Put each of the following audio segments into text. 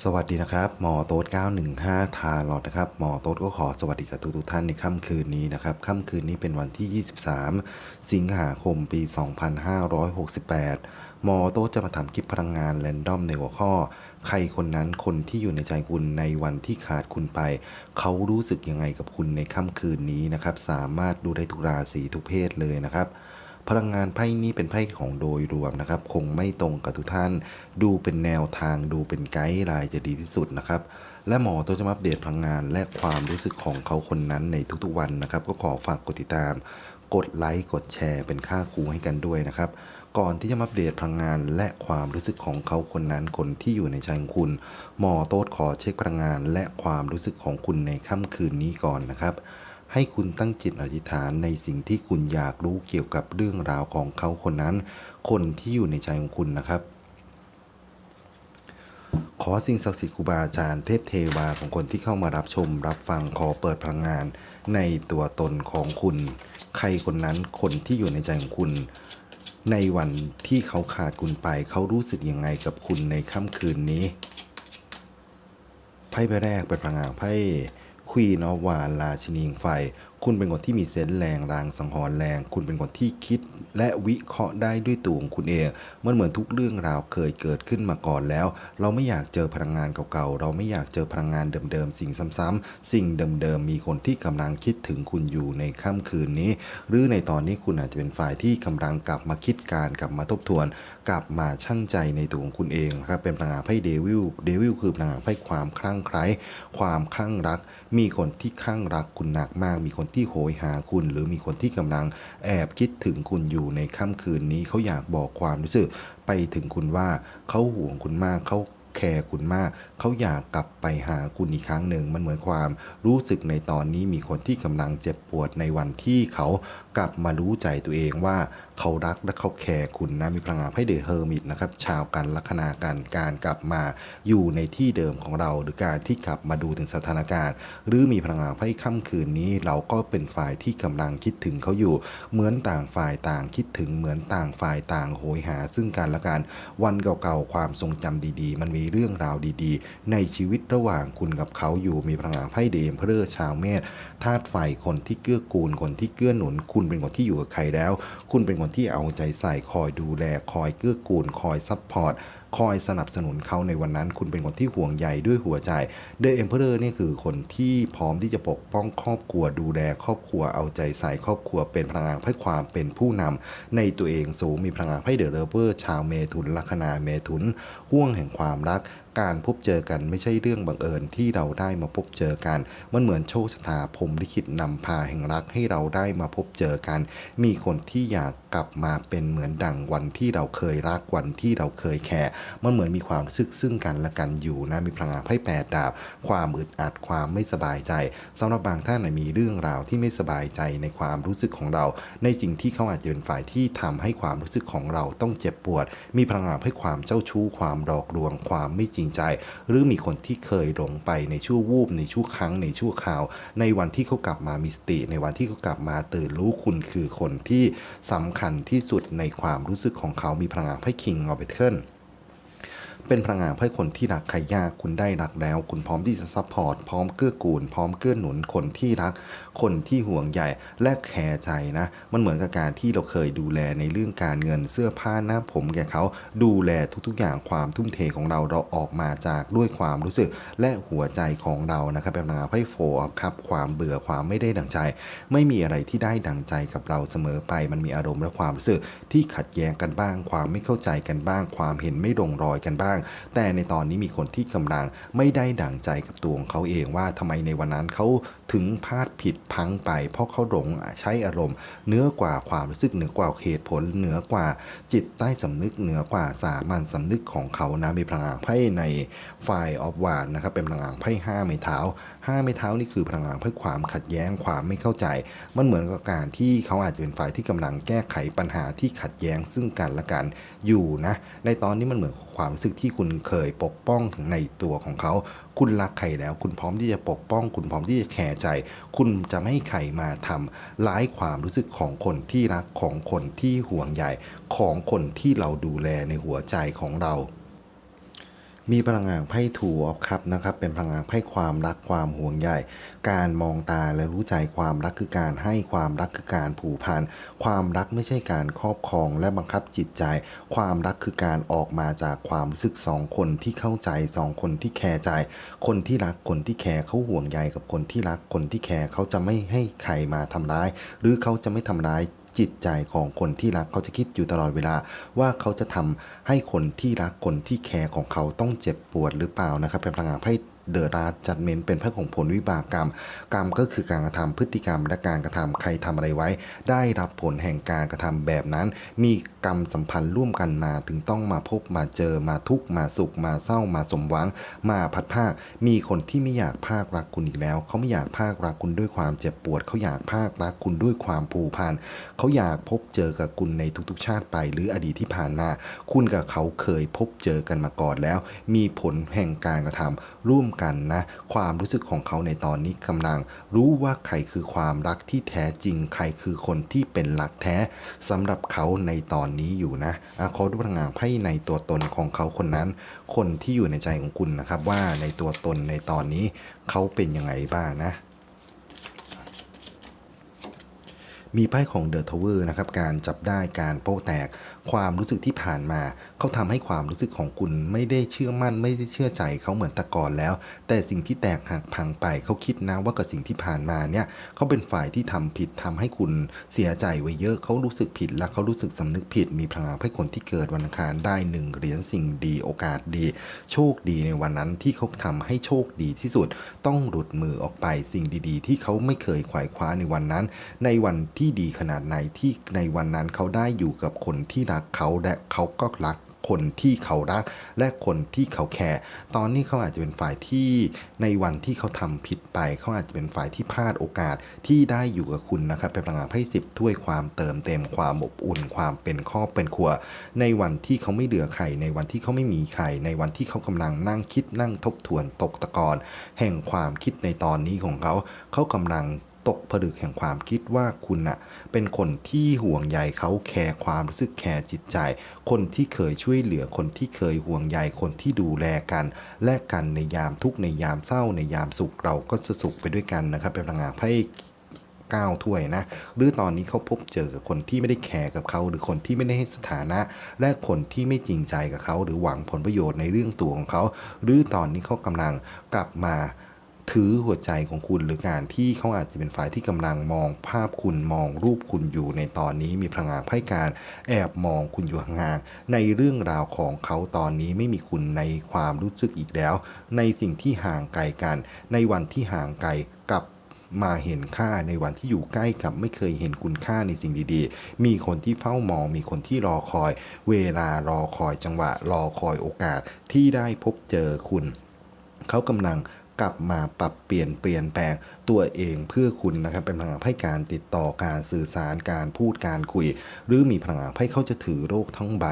สวัสดีนะครับ หมอโต๊ด915 ทาลอดนะครับ หมอโต๊ดก็ขอสวัสดีกับทุกทุกท่านในค่ำคืนนี้นะครับ ค่ำคืนนี้เป็นวันที่ 23 สิงหาคมปี 2568 หมอโต๊ดจะมาทำคลิปพลังงานแรนดอมในหัวข้อ ใครคนนั้นคนที่อยู่ในใจคุณในวันที่ขาดคุณไป เขารู้สึกยังไงกับคุณในค่ำคืนนี้นะครับ สามารถดูได้ทุกราศีทุกเพศเลยนะครับ พลังงานไพ่นี้เป็นไพ่ของโดยรวมนะครับ คงไม่ตรงกับทุกท่าน ดูเป็นแนวทางดูเป็นไกด์ไลน์จะดีที่สุดนะครับและหมอตัวจะมาอัปเดตพลังงานและความรู้สึกของเขาคนนั้นในทุกๆวันนะครับ ก็ขอฝากกดติดตาม กดไลค์กดแชร์เป็นค่าครูให้กันด้วยนะครับ ก่อนที่จะมาอัปเดตพลังงานและความรู้สึกของเขาคนนั้นคนที่อยู่ในใจของคุณ หมอโต๊ดขอเช็คพลังงานและความรู้สึกของคุณในค่ำคืนนี้ก่อนนะครับ ให้คุณตั้งจิตอธิษฐานในสิ่งที่คุณอยากรู้เกี่ยวกับเรื่องราวของเขาคนนั้น คนที่อยู่ในใจของคุณนะครับ ขอสิ่งศักดิ์สิทธิ์ครูบาอาจารย์เทพเทวาของคนที่เข้ามารับชม รับฟังขอเปิดพลังงาน ในตัวตนของคุณ ใครคนนั้นคนที่อยู่ในใจของคุณในวันที่เขาขาดคุณไป เขารู้สึกยังไงกับคุณในค่ำคืนนี้ ไพ่ใบแรกเป็นพลังงานไพ่ ควีนอวานราชินีงไฟ คุณเป็นคนที่มีเซนส์แรงรางสังหรณ์แรง คุณเป็นคนที่คิดและวิเคราะห์ได้ด้วยตัวของคุณเอง มันเหมือนทุกเรื่องราวเคยเกิดขึ้นมาก่อนแล้ว เราไม่อยากเจอพลังงานเก่าๆ เราไม่อยากเจอพลังงานเดิมๆ สิ่งซ้ำๆ สิ่งเดิมๆ มีคนที่กำลังคิดถึงคุณอยู่ในค่ำคืนนี้ หรือในตอนนี้คุณอาจจะเป็นฝ่ายที่กำลังกลับมาคิดการกลับมาทบทวน กลับมาชั่งใจในตัวของคุณเองครับ เป็นพลังงานไพ่เดวิล เดวิลคือพลังงานไพ่ความคลั่งไคล้ ความคลั่งรัก มีคนที่คลั่งรักคุณหนักมาก มีคนที่โหยหาคุณ หรือมีคนที่กำลังแอบคิดถึงคุณอยู่ในค่ำคืนนี้เขาอยากบอกความรู้สึกไปถึงคุณว่าเขาห่วงคุณมากเขาแคร์คุณมาก เขาอยากกลับไปหาคุณอีกครั้งหนึ่ง มันเหมือนความรู้สึกในตอนนี้มีคนที่กำลังเจ็บปวดในวันที่เขา กลับมารู้ใจตัวเองว่าเขารักและเขาแคร์คุณนะมีพลังงานไพ่เดอะเฮอร์มิตนะครับชาวกันลัคนาการการกลับมาอยู่ในที่เดิมของเรา หรือการที่กลับมาดูถึงสถานการณ์ หรือมีพลังงานไพ่ค่ำคืนนี้ เราก็เป็นฝ่ายที่กำลังคิดถึงเขาอยู่ เหมือนต่างฝ่ายต่างคิดถึงเหมือนต่างฝ่ายต่างโหยหา ซึ่งกันและกันวันเก่าๆความทรงจำดีๆ มันมีเรื่องราวดีๆ ในชีวิตระหว่างคุณกับเขาอยู่มีพลังงานไพ่เดมเพลอชาวเมษธาตุไฟคนที่เกื้อกูลคนที่เกื้อหนุนคุณณเป็นคนที่อยู่กับใครแล้ว คุณเป็นคนที่เอาใจใส่คอยดูแลคอยเกื้อกูลคอยซัพพอร์ตคอยสนับสนุนเขาในวันนั้น คุณเป็นคนที่ห่วงใยด้วยหัวใจเดอะเอ็มเพอร์นี่คือคนที่พร้อมที่จะปกป้องครอบครัวดูแลครอบครัวเอาใจใส่ครอบครัวเป็นพลังงานให้ความเป็นผู้นำในตัวเองสูงมีพลังงานให้เดอะเรเวอร์ชาวเมถุนลัคนาเมถุนห่วงแห่งความรัก การพบเจอกันไม่ใช่เรื่องบังเอิญที่เราได้มาพบเจอกัน มันเหมือนโชคชะตาพรมลิขิตนำพาแห่งรักให้เราได้มาพบเจอกัน มีคนที่อยากกลับมาเป็นเหมือนดังวันที่เราเคยรักวันที่เราเคยแคร์มันเหมือนมีความรู้สึกซึ่งกันและกันอยู่นะมีพลังงานไพ่แปดดาบ ความอึดอัดความไม่สบายใจสำหรับบางท่านนะมีเรื่องราวที่ไม่สบายใจในความรู้สึกของเรา ในสิ่งที่เขาอาจจะเป็นฝ่ายที่ทำให้ความรู้สึกของเราต้องเจ็บปวด มีพลังงานให้ความเจ้าชู้ความหลอกลวงความไม่จริงใจ หรือมีคนที่เคยหลงไปในชั่ววูบในชั่วครั้งในชั่วคราว ในวันที่เขากลับมามีสติ ในวันที่เขากลับมาตื่นรู้คุณคือคนที่สำคัญที่สุดในความรู้สึกของเขามีพลังงานไพ่คิงออเบเทิลเป็นพลังงานให้คนที่รักใครยากคุณได้รักแล้ว คุณพร้อมที่จะซัพพอร์ตพร้อมเกื้อกูล พร้อมเกื้อหนุนคนที่รักคนที่ห่วงใยและแคร์ใจนะ มันเหมือนกับการที่เราเคยดูแลในเรื่องการเงินเสื้อผ้าหน้าผมแก่เขาดูแลทุกๆอย่างความทุ่มเทของเราเราออกมาจากด้วยความรู้สึกและหัวใจของเรานะครับเป็นพลังงานไพ่โฟครับความเบื่อความไม่ได้ดังใจ ไม่มีอะไรที่ได้ดังใจกับเราเสมอไป มันมีอารมณ์และความรู้สึกที่ขัดแย้งกันบ้าง ความไม่เข้าใจกันบ้าง ความเห็นไม่ลงรอยกันบ้าง แต่ในตอนนี้มีคนที่กำลังไม่ได้ดังใจกับตัวของเขาเองว่าทำไมในวันนั้นเขา ถึงพลาดผิดพังไป เพราะเขาหลงใช้อารมณ์เหนือกว่าความรู้สึกเหนือกว่าเหตุผลเหนือกว่าจิตใต้สำนึกเหนือกว่าสามัญสำนึกของเขานะมีพลังงานไพ่ในไฟออฟวานนะครับเป็นพลังงานไพ่ห้าไม้เท้า ห้าไม้เท้านี่คือพลังงานไพ่ความขัดแย้งความไม่เข้าใจ มันเหมือนกับการที่เขาอาจจะเป็นฝ่ายที่กำลังแก้ไขปัญหาที่ขัดแย้งซึ่งกันและกันอยู่นะ ในตอนนี้มันเหมือนความรู้สึกที่คุณเคยปกป้องในตัวของเขา คุณรักใครแล้ว คุณพร้อมที่จะปกป้อง คุณพร้อมที่จะแคร์ใจ คุณจะไม่ให้ใครมาทำร้ายความรู้สึกของคนที่รักของคนที่ห่วงใยของคนที่เราดูแลในหัวใจของเรา มีพลังงานไพ่ถูออฟคัพนะครับ เป็นพลังงานไพ่ความรักความห่วงใยการมองตาและรู้ใจความรักคือการให้ความรักคือการผูกพันความรักไม่ใช่การครอบครองและบังคับจิตใจ ความรักคือการออกมาจากความรู้สึกสองคนที่เข้าใจสองคนที่แคร์ใจ คนที่รักคนที่แคร์เขาห่วงใยกับคนที่รักคนที่แคร์เขาจะไม่ให้ใครมาทำร้าย หรือเขาจะไม่ทำร้าย จิตใจของคนที่รักเขาจะคิดอยู่ตลอดเวลา ว่าเขาจะทำให้คนที่รักคนที่แคร์ของเขาต้องเจ็บปวดหรือเปล่านะครับเป็นพลังงานไพ่ เดอะราจัดเมนเป็นพระของผลวิบากกรรม กรรมก็คือการกระทำพฤติกรรมและการกระทำใครทำอะไรไว้ ได้รับผลแห่งการกระทำแบบนั้น มีกรรมสัมพันธ์ร่วมกันมาถึงต้องมาพบมาเจอมาทุกข์มาสุขมาเศร้ามาสมหวัง มาพัดภาค มีคนที่ไม่อยากภาครักคุณอีกแล้ว เขาไม่อยากภาครักคุณด้วยความเจ็บปวด เขาอยากภาครักคุณด้วยความผูกพันเขาอยากพบเจอกับคุณในทุกๆ ชาติไป หรืออดีตที่ผ่านมา คุณกับเขาเคยพบเจอกันมาก่อนแล้ว มีผลแห่งการกระทำ ร่วมกันนะความรู้สึกของเขาในตอนนี้กำลัง รู้ว่าใครคือความรักที่แท้จริง ใครคือคนที่เป็นรักแท้สำหรับเขาในตอนนี้อยู่นะอะขอดูพลังงานไพ่ในตัวตนของเขาคนนั้น คนที่อยู่ในใจของคุณนะครับ ว่าในตัวตนในตอนนี้เขาเป็นยังไงบ้างนะมีไพ่ของเดอะทาวเวอร์นะครับ การจับได้การโป๊ะแตก ความรู้สึกที่ผ่านมา เขาทำให้ความรู้สึกของคุณไม่ได้เชื่อมั่นไม่ได้เชื่อใจเขาเหมือนแต่ก่อนแล้ว แต่สิ่งที่แตกหักพังไปเขาคิดนะว่ากับสิ่งที่ผ่านมาเนี่ยเขาเป็นฝ่ายที่ทำผิดทำให้คุณเสียใจไว้เยอะเขารู้สึกผิดและเขารู้สึกสำนึกผิด มีพลังให้คนที่เกิดวันอังคารได้หนึ่งเหรียญสิ่งดีโอกาสดี โชคดีในวันนั้นที่เขาทำให้โชคดีที่สุดต้องหลุดมือออกไปสิ่งดีๆ ที่เขาไม่เคยขวายคว้าในวันนั้น ในวันที่ดีขนาดไหนที่ในวันนั้นเขาได้อยู่กับคนที่รักเขาและเขาก็รัก คนที่เขารัก และคนที่เขาแคร์ตอนนี้เขาอาจจะเป็นฝ่ายที่ในวันที่เขาทำผิดไป เขาอาจจะเป็นฝ่ายที่พลาดโอกาสที่ได้อยู่กับคุณนะครับเป็นพลังงานไพ่สิบถ้วยความเติมเต็มความอบอุ่น ความเป็นครอบเป็นครัว ในวันที่เขาไม่เหลือใครในวันที่เขาไม่มีใครในวันที่เขากำลังนั่งคิดนั่งทบทวนตกตะกอนแห่งความคิดในตอนนี้ของเขาเขากำลัง ตกผลึกแห่งความคิดว่าคุณน่ะเป็นคนที่ห่วงใยเขาแคร์ความรู้สึกแคร์จิตใจ คนที่เคยช่วยเหลือคนที่เคยห่วงใยคนที่ดูแลกัน และกันในยามทุกในยามเศร้าในยามสุขเราก็จะสุขไปด้วยกันนะครับเป็นพลังงานไพ่ก้าถ้วยนะ หรือตอนนี้เขาพบเจอกับคนที่ไม่ได้แคร์กับเขา หรือคนที่ไม่ได้ให้สถานะ และคนที่ไม่จริงใจกับเขา หรือหวังผลประโยชน์ในเรื่องตัวของเขา หรือตอนนี้เขากำลังกลับมา ถือหัวใจของคุณหรือการที่เขาอาจจะเป็นฝ่ายที่กำลังมองภาพคุณมองรูปคุณอยู่ในตอนนี้มีพลังงานไพ่การแอบมองคุณอยู่ห่างๆในเรื่องราวของเขาตอนนี้ไม่มีคุณในความรู้สึกอีกแล้ว ในสิ่งที่ห่างไกลกัน ในวันที่ห่างไกลกับมาเห็นค่าในวันที่อยู่ใกล้กับไม่เคยเห็นคุณค่าในสิ่งดีๆ มีคนที่เฝ้ามอง มีคนที่รอคอย เวลารอคอยจังหวะ รอคอยโอกาสที่ได้พบเจอคุณ เขากำลัง กลับมาปรับเปลี่ยนเปลี่ยนแปลงตัวเองเพื่อคุณนะครับเป็นพลังงานให้การติดต่อการสื่อสารการพูดการคุย หรือมีพลังงานให้เขาจะถือโรคทั้งใบ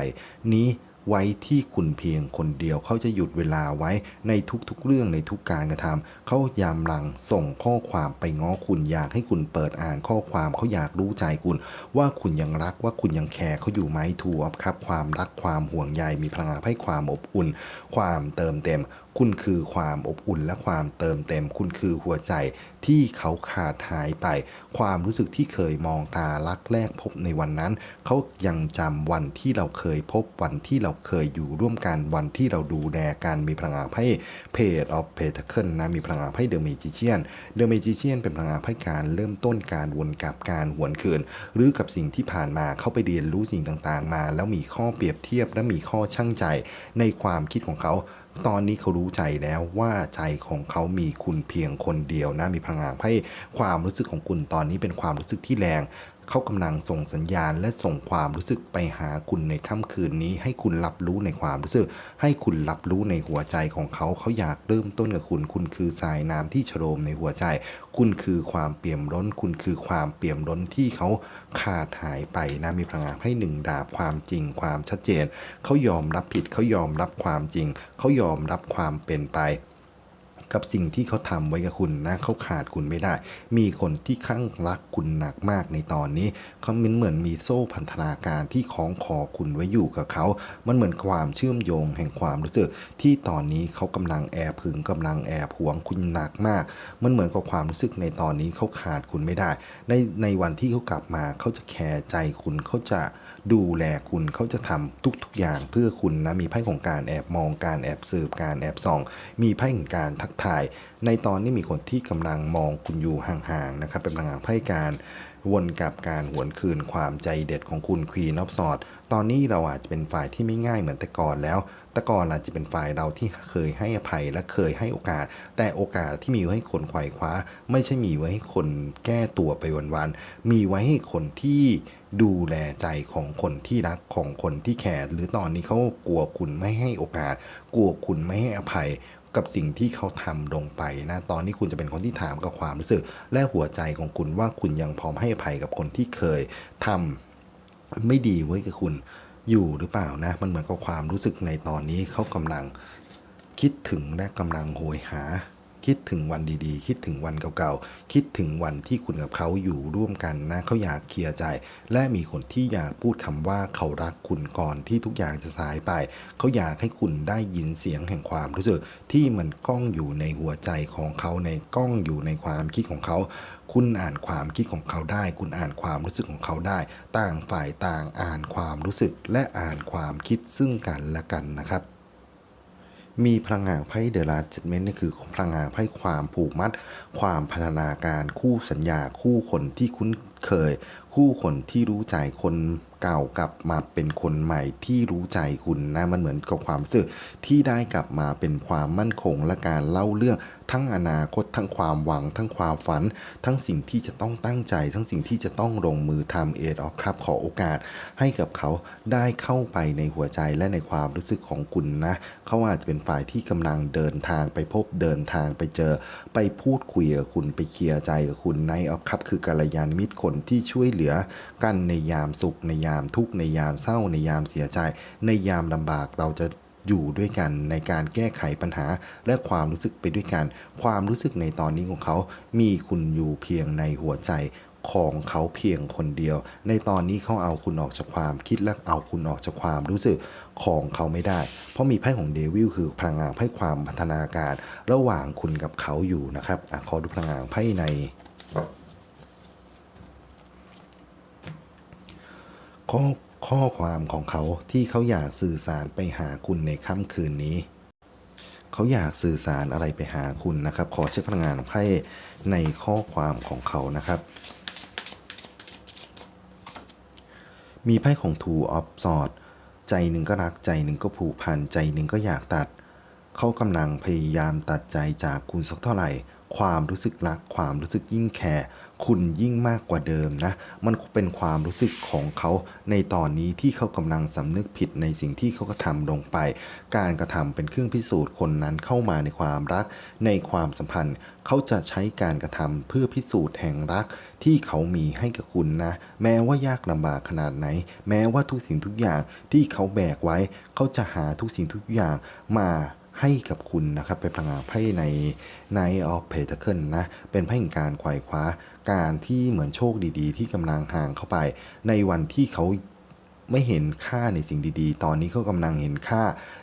นี้ไว้ที่คุณเพียงคนเดียวเขาจะหยุดเวลาไว้ในทุกๆเรื่องในทุกการกระทำเขายามลังส่งข้อความไปง้อคุณอยากให้คุณเปิดอ่านข้อความเขาอยากรู้ใจคุณ ว่าคุณยังรักว่าคุณยังแคร์เขาอยู่ไหมทูอัพครับ ความรักความห่วงใยมีพลังงานให้ความอบอุ่น ความเติมเต็มคุณคือความอบอุ่นและความเติมเต็ม คุณคือหัวใจที่เขาขาดหายไป ความรู้สึกที่เคยมองตารักแรกพบในวันนั้น เขายังจำวันที่เราเคยพบวันที่เราเคยอยู่ร่วมกันวันที่เราดูแลกันมีพลังงานให้เพจออฟเพทเคิลนะมีพลังงานให้เดอะเมจิเชียนเดอะเมจิเชียนเป็นพลังงานให้การเริ่มต้นการวนกลับการหวนคืน หรือกับสิ่งที่ผ่านมาเข้าไปเรียนรู้สิ่งต่างๆมา แล้วมีข้อเปรียบเทียบและมีข้อช่างใจในความคิดของเขา ตอนนี้เขารู้ใจแล้วว่าใจของเขามีคุณเพียงคนเดียวนะมีพลังงานให้ความรู้สึกของคุณตอนนี้เป็นความรู้สึกที่แรง เขากำลังส่งสัญญาณและส่งความรู้สึกไปหาคุณในค่ำคืนนี้ ให้คุณรับรู้ในความรู้สึก ให้คุณรับรู้ในหัวใจของเขา เขาอยากเริ่มต้นกับคุณ คุณคือสายน้ำที่ชโลมในหัวใจ คุณคือความเปี่ยมล้น คุณคือความเปี่ยมล้นที่เขาขาดหายไปนะมีพลังงานให้หนึ่งดาบความจริง ความชัดเจน เขายอมรับผิดเขายอมรับความจริง เขายอมรับความเป็นไป กับสิ่งที่เขาทำไว้กับคุณนะเขาขาดคุณไม่ได้ มีคนที่ข้างรักคุณหนักมากในตอนนี้เขาเหมือนเหมือนมีโซ่พันธนาการที่คล้องคอคุณไว้อยู่กับเขา มันเหมือนความเชื่อมโยงแห่งความรู้สึก ที่ตอนนี้เขากำลังแอบผึงกำลังแอบหวงคุณหนักมาก มันเหมือนกับความรู้สึกในตอนนี้เขาขาดคุณไม่ได้ ในในวันที่เขากลับมาเขาจะแคร์ใจคุณเขาจะ ดูแลคุณเขาจะทำทุกๆอย่างเพื่อคุณนะมีไพ่ของการแอบมองการแอบสืบการแอบส่อง มีไพ่ของการทักทาย ในตอนนี้มีคนที่กำลังมองคุณอยู่ห่างๆนะครับเป็นพลังงานไพ่การวนกับการหวนคืนความใจเด็ดของคุณควีนอฟสอดตอนนี้เราอาจจะเป็นฝ่ายที่ไม่ง่ายเหมือนแต่ก่อนแล้ว แต่ก่อนอาจจะเป็นฝ่ายเราที่เคยให้อภัยและเคยให้โอกาส แต่โอกาสที่มีไว้ให้คนไขว่คว้า ไม่ใช่มีไว้ให้คนแก้ตัวไปวันๆ มีไว้ให้คนที่ ดูแลใจของคนที่รักของคนที่แคร์หรือตอนนี้เขากลัวคุณไม่ให้โอกาส กลัวคุณไม่ให้อภัยกับสิ่งที่เขาทำลงไปนะตอนนี้คุณจะเป็นคนที่ถามกับความรู้สึก และหัวใจของคุณว่าคุณยังพร้อมให้อภัยกับคนที่เคยทำไม่ดีไว้กับคุณอยู่หรือเปล่านะมันเหมือนกับความรู้สึกในตอนนี้เขากำลังคิดถึงและกำลังโหยหา คิดถึงวันดีๆ คิดถึงวันเก่าๆ คิดถึงวันที่คุณกับเขาอยู่ร่วมกันนะเขาอยากเคลียร์ใจ และมีคนที่อยากพูดคำว่าเขารักคุณก่อนที่ทุกอย่างจะสายไป เขาอยากให้คุณได้ยินเสียงแห่งความรู้สึกที่มันก้องอยู่ในหัวใจของเขาในก้องอยู่ในความคิดของเขา คุณอ่านความคิดของเขาได้ คุณอ่านความรู้สึกของเขาได้ ต่างฝ่ายต่างอ่านความรู้สึกและอ่านความคิดซึ่งกันและกันนะครับ มีพลังงานไพ่เดอะลาสเมนนี่คือพลังงานไพ่ความผูกมัด ความพัฒนาการคู่สัญญาคู่คนที่คุ้นเคย คู่คนที่รู้ใจคนเก่ากลับมาเป็นคนใหม่ที่รู้ใจคุณนะมันเหมือนกับความรู้สึกที่ได้กลับมาเป็นความมั่นคงและการเล่าเรื่อง ทั้งอนาคต ทั้งความหวัง ทั้งความฝัน ทั้งสิ่งที่จะต้องตั้งใจ ทั้งสิ่งที่จะต้องลงมือทำเอดออฟครับ ขอโอกาสให้กับเขาได้เข้าไปในหัวใจและในความรู้สึกของคุณนะ เขาอาจจะเป็นฝ่ายที่กำลังเดินทางไปพบเดินทางไปเจอ ไปพูดคุยกับคุณไปเคลียร์ใจกับคุณในออฟครับคือกัลยาณมิตรคนที่ช่วยเหลือกันในยามสุขในยามทุกข์ในยามเศร้าในยามเสียใจ ในยามลำบากเราจะ อยู่ด้วยกันในการแก้ไขปัญหา และความรู้สึกไปด้วยกัน ความรู้สึกในตอนนี้ของเขา มีคุณอยู่เพียงในหัวใจของเขาเพียงคนเดียว ในตอนนี้เขาเอาคุณออกจากความคิดและเอาคุณออกจากความรู้สึกของเขาไม่ได้ เพราะมีไพ่ของเดวิลคือพลังงานไพ่ความพัฒนาการ ระหว่างคุณกับเขาอยู่นะครับอขอดูพลังงานไพ่ในข้อ ข้อความของเขาที่เขาอยากสื่อสารไปหาคุณในค่ำคืนนี้ เขาอยากสื่อสารอะไรไปหาคุณนะครับ ขอเช็คพลังงานไพ่ในข้อความของเขานะครับ มีไพ่ของ Two of Swords ใจหนึ่งก็รักใจหนึ่งก็ผูกพันใจหนึ่งก็อยากตัด เขากำลังพยายามตัดใจจากคุณสักเท่าไหร่ ความรู้สึกรัก ความรู้สึกยิ่งแคร์ คุณยิ่งมากกว่าเดิมนะ มันเป็นความรู้สึกของเขาในตอนนี้ที่เขากำลังสำนึกผิดในสิ่งที่เขากระทำลงไป การกระทำเป็นเครื่องพิสูจน์คนนั้นเข้ามาในความรัก ในความสัมพันธ์ เขาจะใช้การกระทำเพื่อพิสูจน์แห่งรักที่เขามีให้กับคุณนะ แม้ว่ายากลำบากขนาดไหน แม้ว่าทุกสิ่งทุกอย่างที่เขาแบกไว้ เขาจะหาทุกสิ่งทุกอย่างมาให้กับคุณนะครับเป็นพลังงานไพ่ในในออฟเพทเคิลนะ เป็นไพ่แห่งการไขว่คว้า การที่เหมือนโชคดีๆ ที่กำลังห่างเข้าไป ในวันที่เขาไม่เห็นค่าในสิ่งดีๆ ตอนนี้เขากำลังเห็นค่า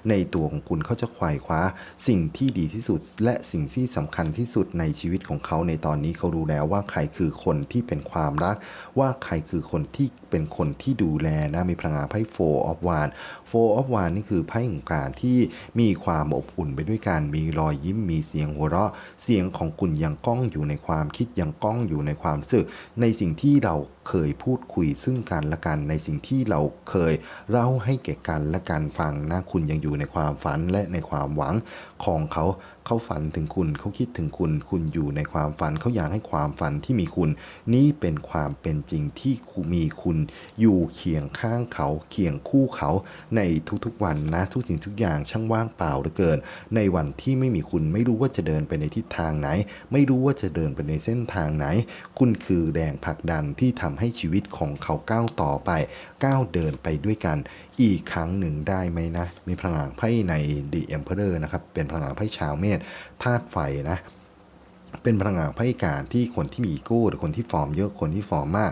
ในตัวของคุณเขาจะไขว่คว้า สิ่งที่ดีที่สุด และสิ่งที่สำคัญที่สุดในชีวิตของเขาในตอนนี้เขารู้แล้วว่าใครคือคนที่เป็นความรัก ว่าใครคือคนที่เป็นคนที่ดูแลนะมีพลังงานไพ่โฟออฟวานโฟออฟวานนี่คือไพ่ของการที่มีความอบอุ่นไปด้วยการมีรอยยิ้มมีเสียงหัวเราะ เสียงของคุณยังก้องอยู่ในความคิดยังก้องอยู่ในความรู้สึก ในสิ่งที่เราเคยพูดคุยซึ่งกันและกันในสิ่งที่เราเคยเล่าให้แก่กันและกันฟังนะคุณยังอยู่ในความฝันและในความหวังของเขาเขาฝันถึงคุณเขาคิดถึงคุณ คุณอยู่ในความฝันเขาอยากให้ความฝันที่มีคุณ นี่เป็นความเป็นจริงที่มีคุณ อยู่เคียงข้างเขา เคียงคู่เขาในทุกๆวันนะ ทุกสิ่งทุกอย่างช่างว่างเปล่าเหลือเกิน ในวันที่ไม่มีคุณไม่รู้ว่าจะเดินไปในทิศทางไหน ไม่รู้ว่าจะเดินไปในเส้นทางไหน คุณคือแรงผลักดันที่ทำให้ชีวิตของเขาก้าวต่อไปก้าวเดินไปด้วยกัน อีกครั้งหนึ่งได้ไหมนะ มีพลังงานไพ่ใน The Emperor นะครับ เป็นพลังงานไพ่ชาวเมษธาตุไฟนะ เป็นพลังงานพระการที่คนที่มีอีโก้หรือคนที่ฟอร์มเยอะคนที่ฟอร์มมาก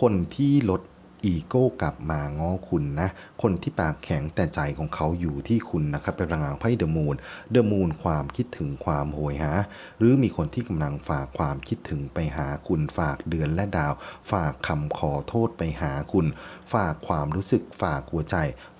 คนที่ลดอีโก้กลับมาง้อคุณนะ คนที่ปากแข็งแต่ใจของเขาอยู่ที่คุณนะครับ เป็นพลังงานไพ่เดอะมูนเดอะมูนความคิดถึงความโหยหา หรือมีคนที่กำลังฝากความคิดถึงไปหาคุณฝากเดือนและดาว ฝากคำขอโทษไปหาคุณฝากความรู้สึกฝากหัวใจ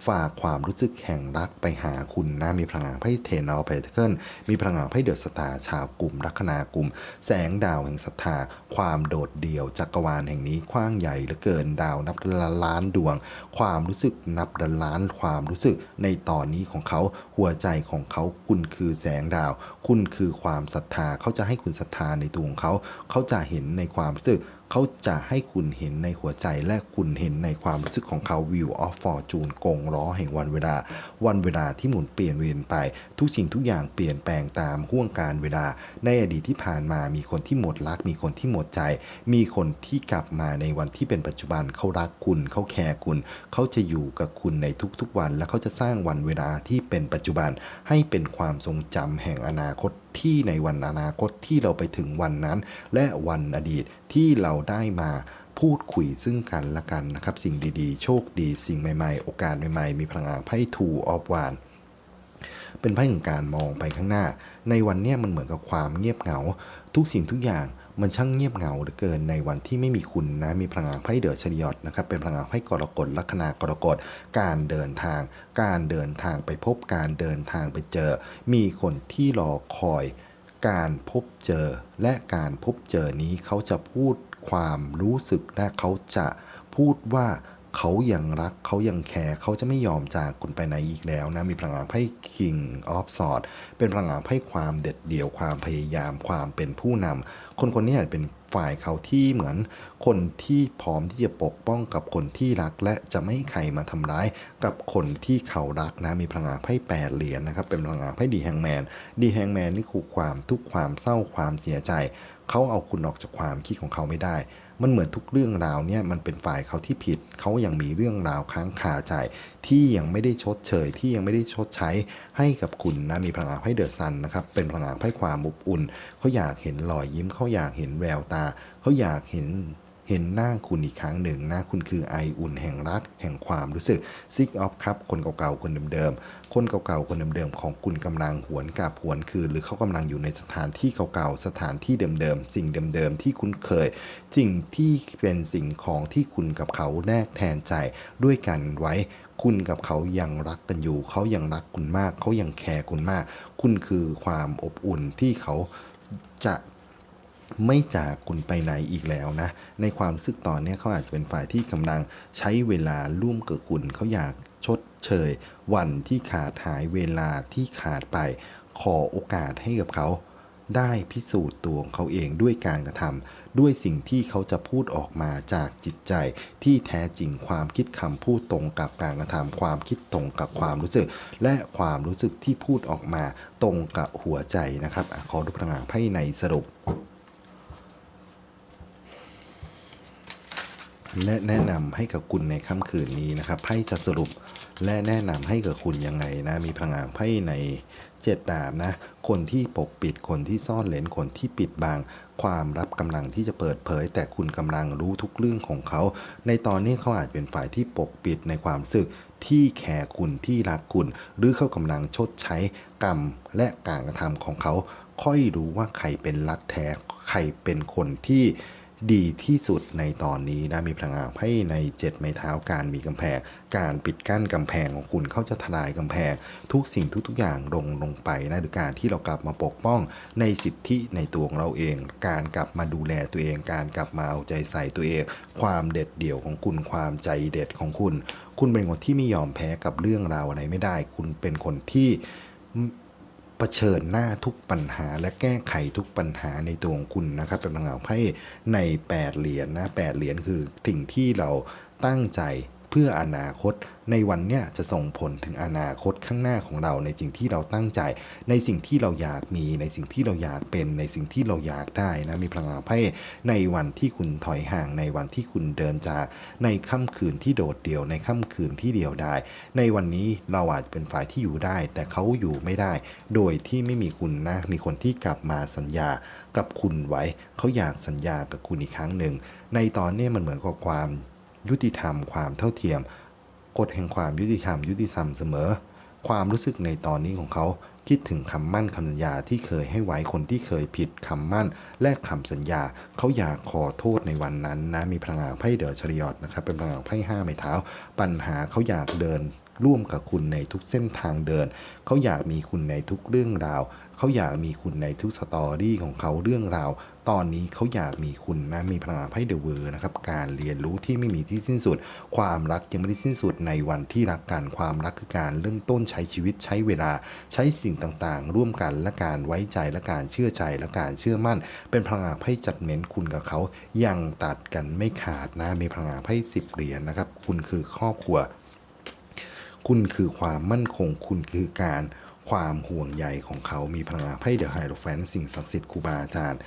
ฝากความรู้สึกแห่งรักไปหาคุณนะมีพลังงานไพ่เทนอลไพเทิลมีพลังงานไพ่เดอะสตาร์ชาวกลุ่มลัคนากลุ่ม แสงดาวแห่งศรัทธา ความโดดเดี่ยวจักรวาลแห่งนี้กว้างใหญ่เหลือเกินดาวนับล้านล้านดวง ความรู้สึกนับล้านความรู้สึกในตอนนี้ของเขาหัวใจของเขาคุณคือแสงดาว คุณคือความศรัทธาเขาจะให้คุณศรัทธาในตัวของเขาเขาจะเห็นในความรู้สึก เขาจะให้คุณเห็นในหัวใจและคุณเห็นในความรู้สึกของเขา View of Fortune กงล้อแห่งวันเวลา วันเวลาที่หมุนเปลี่ยนเวียนไป ทุกสิ่งทุกอย่างเปลี่ยนแปลงตามห่วงการเวลา ในอดีตที่ผ่านมามีคนที่หมดรัก มีคนที่หมดใจ มีคนที่กลับมาในวันที่เป็นปัจจุบันเขารักคุณเขาแคร์คุณ เขาจะอยู่กับคุณในทุกๆวัน และเขาจะสร้างวันเวลาที่เป็นปัจจุบันให้เป็นความทรงจำแห่งอนาคต ที่ในวันอนาคตที่เราไปถึงวันนั้น และวันอดีตที่เราได้มาพูดคุยซึ่งกันและกันนะครับ สิ่งดีๆ โชคดี สิ่งใหม่ ๆ โอกาสใหม่ๆ มีพลังงานไพ่ทูออฟวานเป็นไพ่ของการมองไปข้างหน้า ในวันนี้มันเหมือนกับความเงียบเหงา ทุกสิ่งทุกอย่าง มันช่างเงียบเหงาเหลือเกินในวันที่ไม่มีคุณนะ มีพลังงานไพ่เดือชนิยอตนะครับ เป็นพลังงานไพ่กรกฎลัคนากรกฎ การเดินทาง การเดินทางไปพบการเดินทางไปเจอ มีคนที่รอคอย การพบเจอ และการพบเจอนี้เขาจะพูดความรู้สึกและเขาจะพูดว่า เขายังรักเขายังแคร์เขาจะไม่ยอมจากคุณไปไหนอีกแล้วนะ มีพลังงานไพ่ King of s w o r d เป็นพลังงานไพ่ความเด็ดเดี่ยวความพยายามความเป็นผู้นำคนคนนี้อาจเป็นฝ่ายเขาที่เหมือนคนที่พร้อมที่จะปกป้องกับคนที่รัก และจะไม่ให้ใครมาทำร้ายกับคนที่เขารักนะมีพลังงานไพ่แปดเหรียญนะครับ เป็นพลังงานไพ่ดีแฮงแมนดีแฮงแมนนี่คือความทุกข์ความเศร้าความเสียใจ เขาเอาคุณออกจากความคิดของเขาไม่ได้ มันเหมือนทุกเรื่องราวเนี่ยมันเป็นฝ่ายเขาที่ผิด เขายังมีเรื่องราวค้างคาใจ ที่ยังไม่ได้ชดเชย ที่ยังไม่ได้ชดใช้ให้กับคุณนะ มีพลังงานไพ่เดอะซันนะครับ เป็นพลังงานไพ่ความอบอุ่น เขาอยากเห็นรอยยิ้ม เขาอยากเห็นแววตา เขาอยากเห็น เห็นหน้าคุณอีกครั้งหนึ่ง หนะคุณคือไออุ่นแห่งรัก แห่งความรู้สึกซิกออฟครับคนเก่าๆคนเดิมๆคนเก่าๆคนเดิมๆของคุณกำลังหวนกลับหวนคืน หรือเขากำลังอยู่ในสถานที่เก่าๆสถานที่เดิมๆสิ่งเดิมๆที่คุ้นเคยสิ่งที่เป็นสิ่งของที่คุณกับเขาแนกแทนใจด้วยกันไว้คุณกับเขายังรักกันอยู่ เขายังรักคุณมาก เขายังแคร์คุณมาก คุณคือความอบอุ่นที่เขาจะ ไม่จากคุณไปไหนอีกแล้วนะ ในความรู้สึกตอนนี้เขาอาจจะเป็นฝ่ายที่กำลังใช้เวลาร่วมกับคุณ เขาอยากชดเชย วันที่ขาดหายเวลาที่ขาดไป ขอโอกาสให้กับเขาได้พิสูจน์ตัวของเขาเองด้วยการกระทำด้วยสิ่งที่เขาจะพูดออกมาจากจิตใจ ที่แท้จริงความคิดคำพูดตรงกับการกระทำความคิดตรงกับความรู้สึก และความรู้สึกที่พูดออกมาตรงกับหัวใจนะครับอขอดูพลังงานไพ่ในสรุป และแนะนำให้กับคุณในค่ำคืนนี้นะครับไพ่จะสรุปและแนะนำให้กับคุณยังไงนะ มีพลังงานไพ่ในเจ็ดดาบนะ คนที่ปกปิดคนที่ซ่อนเลนคนที่ปิดบังความรับกำลังที่จะเปิดเผย แต่คุณกำลังรู้ทุกเรื่องของเขา ในตอนนี้เขาอาจเป็นฝ่ายที่ปกปิดในความรู้สึกที่แคร์คุณที่รักคุณ หรือเขากำลังชดใช้กรรมและการกระทำของเขา ค่อยรู้ว่าใครเป็นรักแท้ใครเป็นคนที่ ดีที่สุดในตอนนี้นะมีพลังงานไพ่ในเจ็ดไม้เท้าการมีกำแพง การปิดกั้นกำแพงของคุณเขาจะทลายกำแพง ทุกสิ่งทุกๆอย่างลงลงไปนะหรือการที่เรากลับมาปกป้องในสิทธิในตัวของเราเอง การกลับมาดูแลตัวเอง การกลับมาเอาใจใส่ตัวเอง ความเด็ดเดี่ยวของคุณความใจเด็ดของคุณ คุณเป็นคนที่ไม่ยอมแพ้กับเรื่องราวอะไรไม่ได้ คุณเป็นคนที่ เผชิญหน้าทุกปัญหา และแก้ไขทุกปัญหาในตัวของคุณนะครับ เป็นพลังงานไพ่ใน 8 เหรียญนะ8เหรียญคือสิ่งที่เราตั้งใจ พื่ออนาคต ในวันเนี้ยจะส่งผลถึงอนาคตข้างหน้าของเราในสิ่งที่เราตั้งใจ ในสิ่งที่เราอยากมีในสิ่งที่เราอยากเป็นในสิ่งที่เราอยากได้นะมีพลังงานไพ่ในวันที่คุณถอยห่างในวันที่คุณเดินจาก ในค่ำคืนที่โดดเดี่ยวในค่ำคืนที่เดียวดายในวันนี้เราอาจจะเป็นฝ่ายที่อยู่ได้ แต่เขาอยู่ไม่ได้ โดยที่ไม่มีคุณนะมีคนที่กลับมาสัญญากับคุณไว้ เขาอยากสัญญากับคุณอีกครั้งหนึ่ง ในตอนนี้มันเหมือนกับความ ยุติธรรม ความเท่าเทียม กฎแห่งความยุติธรรม ยุติธรรมเสมอ ความรู้สึกในตอนนี้ของเขาคิดถึงคำมั่นคำสัญญาที่เคยให้ไว้คนที่เคยผิดคำมั่น และคำสัญญา เขาอยากขอโทษในวันนั้นนะมีพลังงานไพ่เดอชริยอตนะครับเป็นพลังงานไพ่ห้าไม้เท้า ปัญหาเขาอยากเดิน ร่วมกับคุณในทุกเส้นทางเดิน เขาอยากมีคุณในทุกเรื่องราว เขาอยากมีคุณในทุกสตอรี่ของเขาเรื่องราว ตอนนี้เขาอยากมีคุณนะมีพลังงานไพ่เดอะเวอร์นะครับ การเรียนรู้ที่ไม่มีที่สิ้นสุด ความรักยังไม่ได้สิ้นสุดในวันที่รักกัน ความรักคือการเริ่มต้นใช้ชีวิตใช้เวลา ใช้สิ่งต่างๆ ร่วมกันและการไว้ใจและการเชื่อใจและการเชื่อมั่น เป็นพลังงานไพ่จัดเม้นคุณกับเขายังตัดกันไม่ขาดนะมีพลังงานไพ่สิบเหรียญนะครับ คุณคือครอบครัว คุณคือความมั่นคง คุณคือการความห่วงใยของเขามีพลังงานไพ่เดอะไฮโรแฟนสิ่งศักดิ์สิทธิ์ครูบาอาจารย์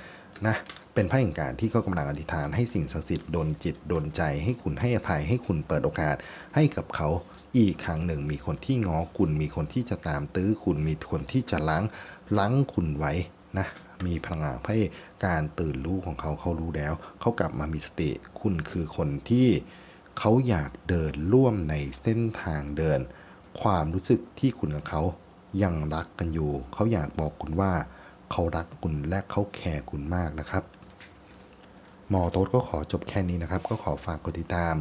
นะเป็นไพ่แห่งการที่เขากำลังอธิษฐานให้สิ่งศักดิ์สิทธิ์ดลจิตดลใจ ให้คุณให้อภัยให้คุณเปิดโอกาสให้กับเขาอีกครั้งหนึ่งมีคนที่ง้อคุณมีคนที่จะตามตื้อคุณมีคนที่จะล้างล้างคุณไว้นะมีพลังงานไพ่การตื่นรู้ของเขาเขารู้แล้ว เขากลับมามีสติคุณคือคนที่ เขาอยากเดินร่วมในเส้นทางเดิน ความรู้สึกที่คุณกับเขายังรักกันอยู่ เขาอยากบอกคุณว่า เขารักคุณและเขาแคร์คุณมากนะครับ หมอโต๊ดก็ขอจบแค่นี้นะครับ ก็ขอฝากกดติดตาม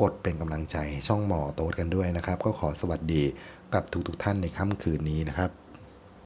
กดเป็นกำลังใจช่องหมอโต๊ดกันด้วยนะครับ ก็ขอสวัสดีกับทุกๆท่านในค่ำคืนนี้นะครับ